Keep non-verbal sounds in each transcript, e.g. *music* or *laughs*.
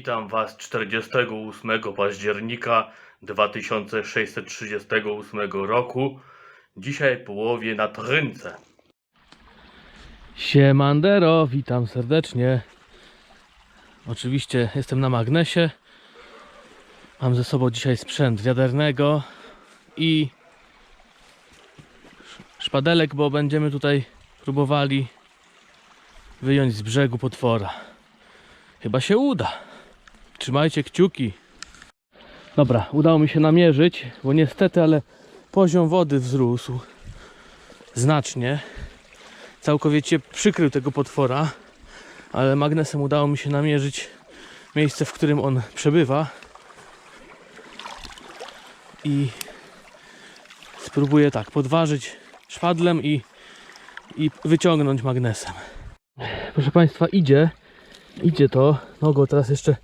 Witam Was 48 października 2638 roku. Dzisiaj połowie na Trynce. Siemandero, witam serdecznie. Oczywiście jestem na magnesie. Mam ze sobą dzisiaj sprzęt wiadernego i sz- szpadelek, bo będziemy tutaj próbowali wyjąć z brzegu potwora. Chyba się uda. Trzymajcie kciuki. Dobra, udało mi się namierzyć, bo niestety, ale poziom wody wzrósł znacznie całkowicie przykrył tego potwora, ale magnesem udało mi się namierzyć miejsce, w którym on przebywa i spróbuję tak podważyć szpadlem i, i wyciągnąć magnesem. Proszę Państwa, idzie, idzie to. No go teraz jeszcze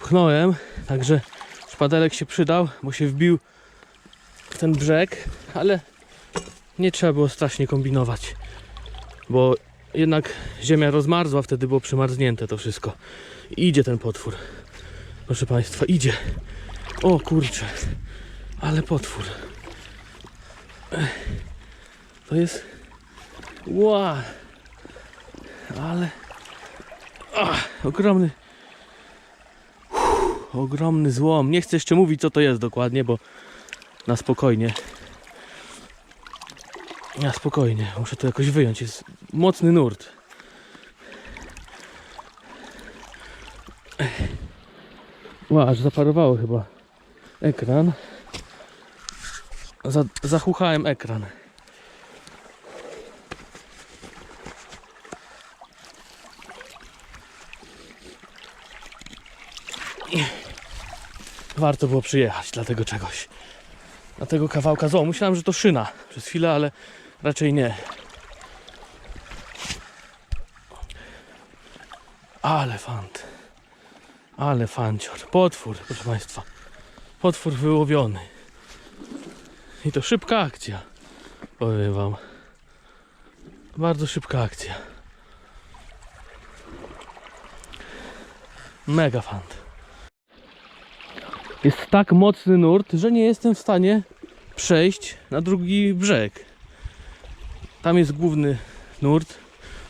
pchnąłem, także szpadelek się przydał, bo się wbił w ten brzeg, ale nie trzeba było strasznie kombinować bo jednak ziemia rozmarzła, wtedy było przymarznięte to wszystko. I idzie ten potwór. Proszę Państwa, idzie. O kurczę, ale potwór. To jest. Ła! Ale. Ach, ogromny. Ogromny złom. Nie chcę jeszcze mówić, co to jest dokładnie, bo na spokojnie. Ja spokojnie, muszę to jakoś wyjąć. Jest mocny nurt. Ła, aż zaparowało chyba ekran. Za, zachuchałem ekran. Warto było przyjechać dla tego czegoś. Dla tego kawałka złomu. Myślałem, że to szyna przez chwilę, ale raczej nie. Ale fant. Ale fancior. Potwór, proszę Państwa. Potwór wyłowiony. I to szybka akcja. Powiem Wam. Bardzo szybka akcja. Mega fant. Jest tak mocny nurt, że nie jestem w stanie przejść na drugi brzeg. Tam jest główny nurt.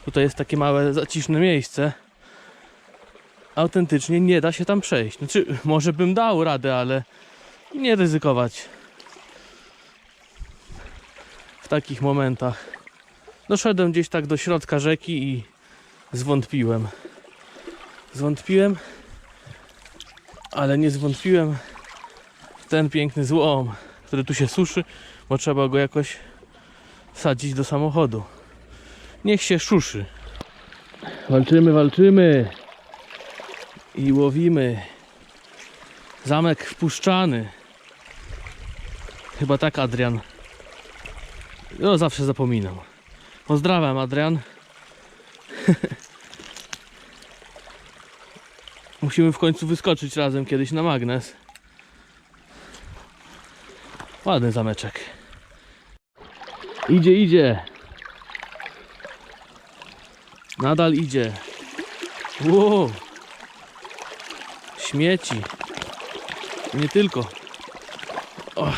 Tutaj jest takie małe, zaciszne miejsce. Autentycznie nie da się tam przejść. Znaczy, może bym dał radę, ale nie ryzykować. W takich momentach. Doszedłem gdzieś tak do środka rzeki i zwątpiłem. Zwątpiłem, ale nie zwątpiłem w ten piękny złom, który tu się suszy, bo trzeba go jakoś wsadzić do samochodu. Niech się szuszy. Walczymy, walczymy. I łowimy. Zamek wpuszczany. Chyba tak, Adrian. No, zawsze zapominam. Pozdrawiam, Adrian. *laughs* Musimy w końcu wyskoczyć razem kiedyś na magnes. Ładny zameczek. Idzie, idzie. Nadal idzie. Wow. Śmieci. Nie tylko. O.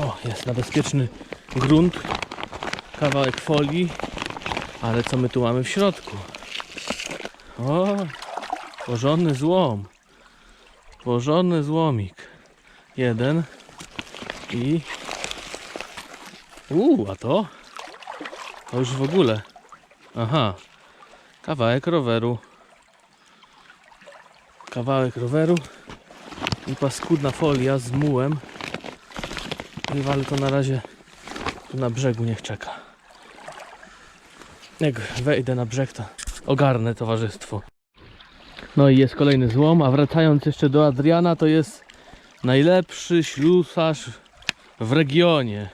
o, jest na bezpieczny grunt. Kawałek folii. Ale co my tu mamy w środku? O, porządny złom. Porządny złomik. Jeden. I... Uuu, a to? To już w ogóle. Aha. Kawałek roweru. Kawałek roweru. I paskudna folia z mułem. Ale to na razie tu na brzegu niech czeka. Jak wejdę na brzeg, to ogarnę towarzystwo. No i jest kolejny złom, a wracając jeszcze do Adriana, to jest najlepszy ślusarz w regionie.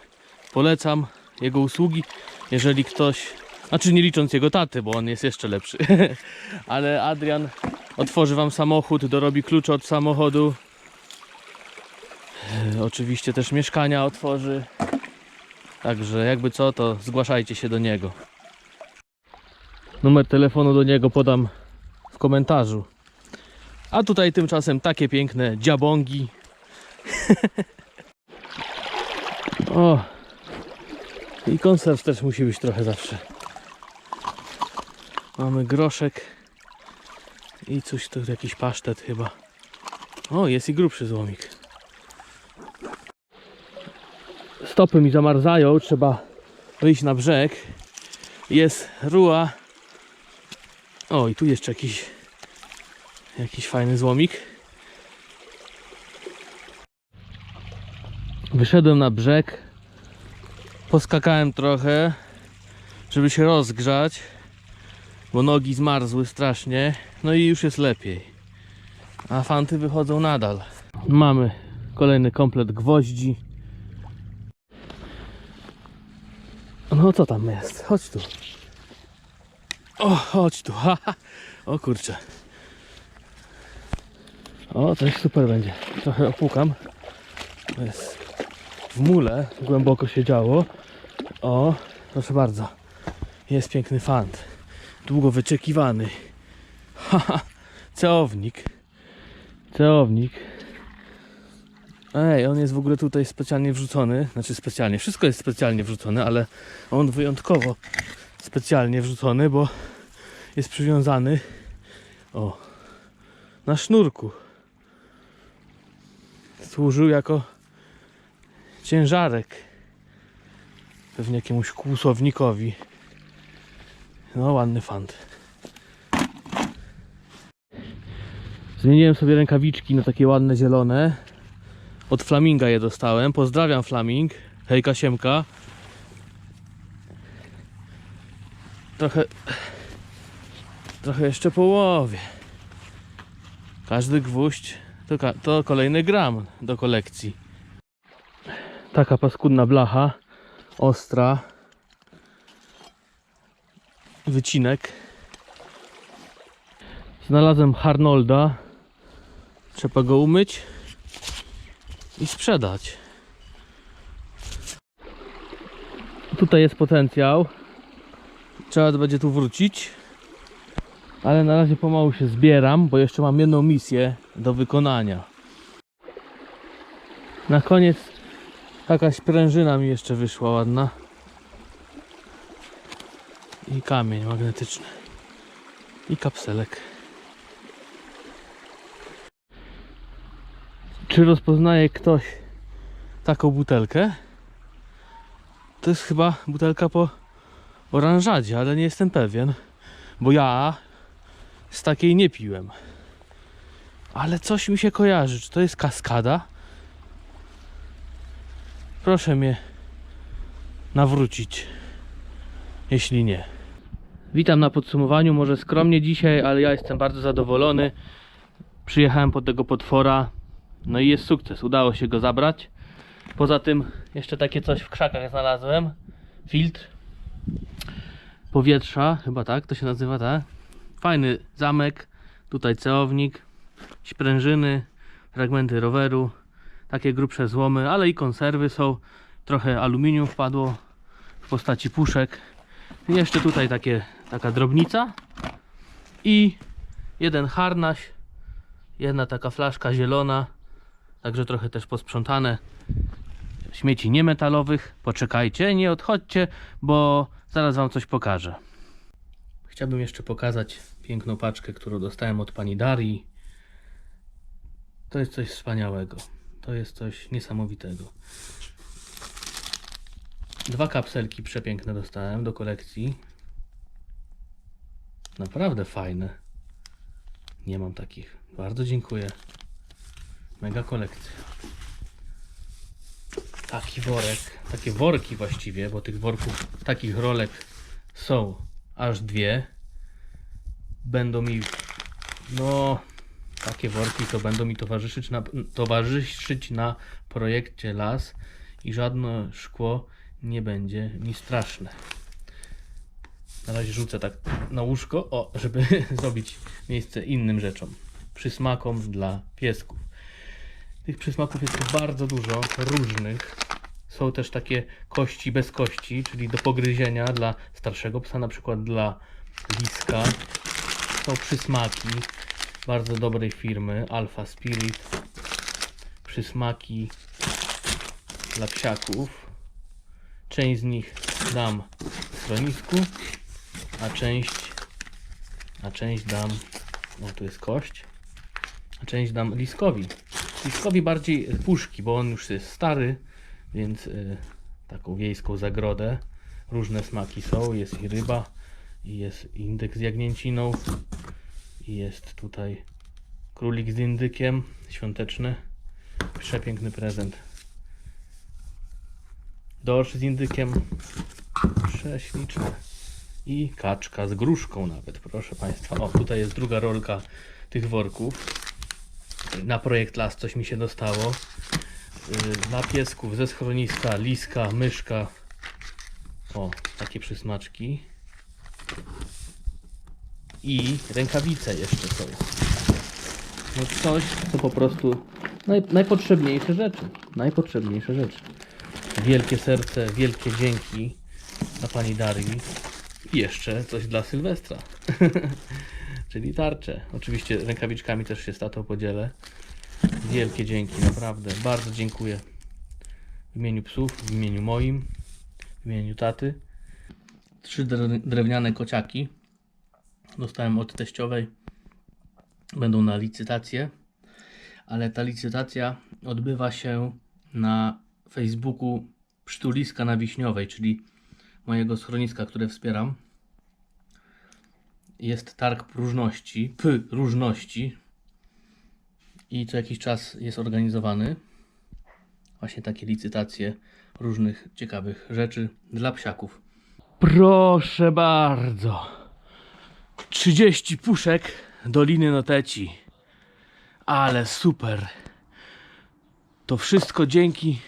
Polecam jego usługi, jeżeli ktoś, znaczy nie licząc jego taty, bo on jest jeszcze lepszy, *laughs* ale Adrian otworzy wam samochód, dorobi klucze od samochodu. Oczywiście też mieszkania otworzy. Także jakby co, to zgłaszajcie się do niego. Numer telefonu do niego podam w komentarzu. A tutaj tymczasem takie piękne dziabongi. *laughs* o. I konserw też musi być trochę zawsze. Mamy groszek. I coś tu, jakiś pasztet chyba. O, jest i grubszy złomik. Stopy mi zamarzają, trzeba wyjść na brzeg. Jest ruła. O, i tu jeszcze jakiś jakiś fajny złomik. Wyszedłem na brzeg. Poskakałem trochę, żeby się rozgrzać, bo nogi zmarzły strasznie. No i już jest lepiej. A fanty wychodzą nadal. Mamy kolejny komplet gwoździ. No co tam jest? Chodź tu. O, chodź tu. *laughs* Haha. O kurczę. O, coś super będzie. Trochę opłukam. To Jest w mule, głęboko się działo. O, proszę bardzo. Jest piękny fant. Długo wyczekiwany. *laughs* Haha, ceownik. Ceownik. Ej, on jest w ogóle tutaj specjalnie wrzucony. Znaczy specjalnie, wszystko jest specjalnie wrzucone, ale on wyjątkowo specjalnie wrzucony, bo jest przywiązany o na sznurku. Służył jako ciężarek. Pewnie jakiemuś kłusłownikowi. No, ładny fant. Zmieniłem sobie rękawiczki na takie ładne zielone. Od Flaminga je dostałem. Pozdrawiam Flaming. Hejka Siemka. Trochę... Trochę jeszcze połowie. Każdy gwóźdź to, to kolejny gram do kolekcji. Taka paskudna blacha. Ostra. Wycinek. Znalazłem Harnolda. Trzeba go umyć i sprzedać. Tutaj jest potencjał. Trzeba będzie tu wrócić. Ale na razie pomału się zbieram, bo jeszcze mam jedną misję do wykonania. Na koniec jakaś prężyna mi jeszcze wyszła ładna. I kamień magnetyczny. I kapselek. Czy rozpoznaje ktoś taką butelkę? To jest chyba butelka po oranżadzie, ale nie jestem pewien. Bo ja z takiej nie piłem. Ale coś mi się kojarzy. Czy to jest kaskada? Proszę mnie nawrócić. Jeśli nie. Witam na podsumowaniu. Może skromnie dzisiaj, ale ja jestem bardzo zadowolony. Przyjechałem po tego potwora. No i jest sukces. Udało się go zabrać. Poza tym jeszcze takie coś w krzakach znalazłem. Filtr powietrza, chyba tak to się nazywa, tak? Fajny zamek, tutaj ceownik, sprężyny, fragmenty roweru, takie grubsze złomy, ale i konserwy są. Trochę aluminium wpadło w postaci puszek. I jeszcze tutaj takie, taka drobnica i jeden harnaś, jedna taka flaszka zielona, także trochę też posprzątane. Śmieci niemetalowych. Poczekajcie, nie odchodźcie, bo zaraz Wam coś pokażę. Chciałbym jeszcze pokazać piękną paczkę, którą dostałem od pani Darii. To jest coś wspaniałego. To jest coś niesamowitego. Dwa kapselki przepiękne dostałem do kolekcji. Naprawdę fajne. Nie mam takich. Bardzo dziękuję. Mega kolekcja. Taki worek, takie worki właściwie, bo tych worków, takich rolek są aż dwie. Będą mi, no, takie worki to będą mi towarzyszyć na, towarzyszyć na projekcie las i żadne szkło nie będzie mi straszne. Na razie rzucę tak na łóżko, o, żeby *laughs* zrobić miejsce innym rzeczom. Przysmakom dla piesków. Tych przysmaków jest bardzo dużo, różnych. Są też takie kości bez kości, czyli do pogryzienia dla starszego psa, na przykład dla liska. są przysmaki bardzo dobrej firmy Alpha Spirit. Przysmaki dla psiaków. Część z nich dam w schronisku, a część, a część dam, no tu jest kość, a część dam Liskowi. Liskowi bardziej puszki, bo on już jest stary, więc y, taką wiejską zagrodę. Różne smaki są, jest i ryba, i jest indyk z jagnięciną, i jest tutaj królik z indykiem, świąteczny, przepiękny prezent. Dorsz z indykiem, prześliczne. I kaczka z gruszką nawet, proszę Państwa. O, tutaj jest druga rolka tych worków. Na projekt las coś mi się dostało. Dla piesków ze schroniska, liska, myszka. O, takie przysmaczki. I rękawice jeszcze są. No coś, co po prostu naj, najpotrzebniejsze rzeczy. Najpotrzebniejsze rzeczy. Wielkie serce, wielkie dzięki dla pani Darii. I jeszcze coś dla Sylwestra. *laughs* Czyli tarcze. Oczywiście rękawiczkami też się z tatą podzielę. Wielkie dzięki, naprawdę. Bardzo dziękuję. W imieniu psów, w imieniu moim, w imieniu taty. Trzy dre- drewniane kociaki. Dostałem od teściowej. Będą na licytację. Ale ta licytacja odbywa się na Facebooku Przytuliska na Wiśniowej, czyli mojego schroniska, które wspieram. Jest targ próżności, p różności i co jakiś czas jest organizowany właśnie takie licytacje różnych ciekawych rzeczy dla psiaków. Proszę bardzo. 30 puszek Doliny Noteci. Ale super. To wszystko dzięki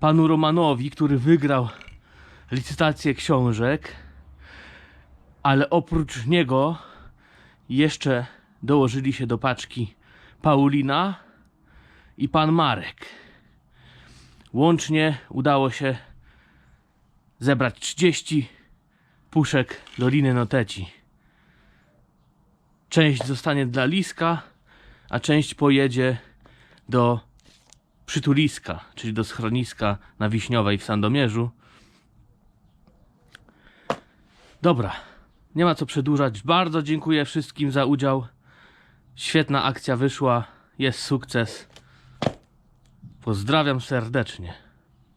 panu Romanowi, który wygrał licytację książek. Ale oprócz niego jeszcze dołożyli się do paczki Paulina i pan Marek. Łącznie udało się zebrać 30 puszek Doliny Noteci. Część zostanie dla Liska, a część pojedzie do przytuliska, czyli do schroniska na Wiśniowej w Sandomierzu. Dobra, nie ma co przedłużać. Bardzo dziękuję wszystkim za udział. Świetna akcja wyszła, jest sukces. Pozdrawiam serdecznie.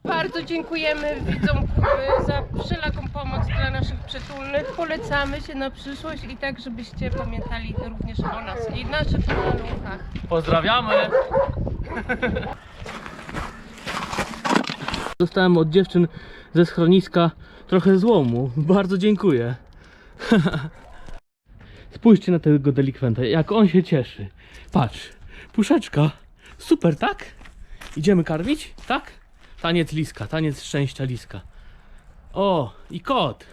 Bardzo dziękujemy widzom Kuby za wszelaką pomoc dla naszych przytulnych. Polecamy się na przyszłość i tak, żebyście pamiętali również o nas i naszych maluchach. Pozdrawiamy! Dostałem od dziewczyn ze schroniska trochę złomu. Bardzo dziękuję. *laughs* Spójrzcie na tego delikwenta, jak on się cieszy. Patrz, puszeczka. Super, tak? Idziemy karmić? Tak? Taniec liska, taniec szczęścia liska. O, i kot.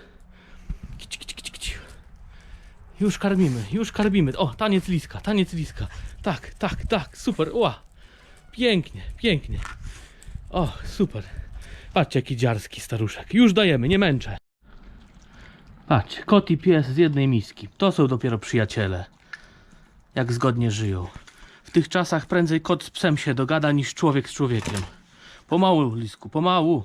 Kić, kić, kić, kić. Już karmimy, już karmimy. O, taniec liska, taniec liska. Tak, tak, tak, super, ła. Pięknie, pięknie. O, super. Patrzcie, jaki dziarski staruszek. Już dajemy, nie męczę. Patrz, kot i pies z jednej miski. To są dopiero przyjaciele. Jak zgodnie żyją. W tych czasach prędzej kot z psem się dogada niż człowiek z człowiekiem. Pomału, Lisku, pomału.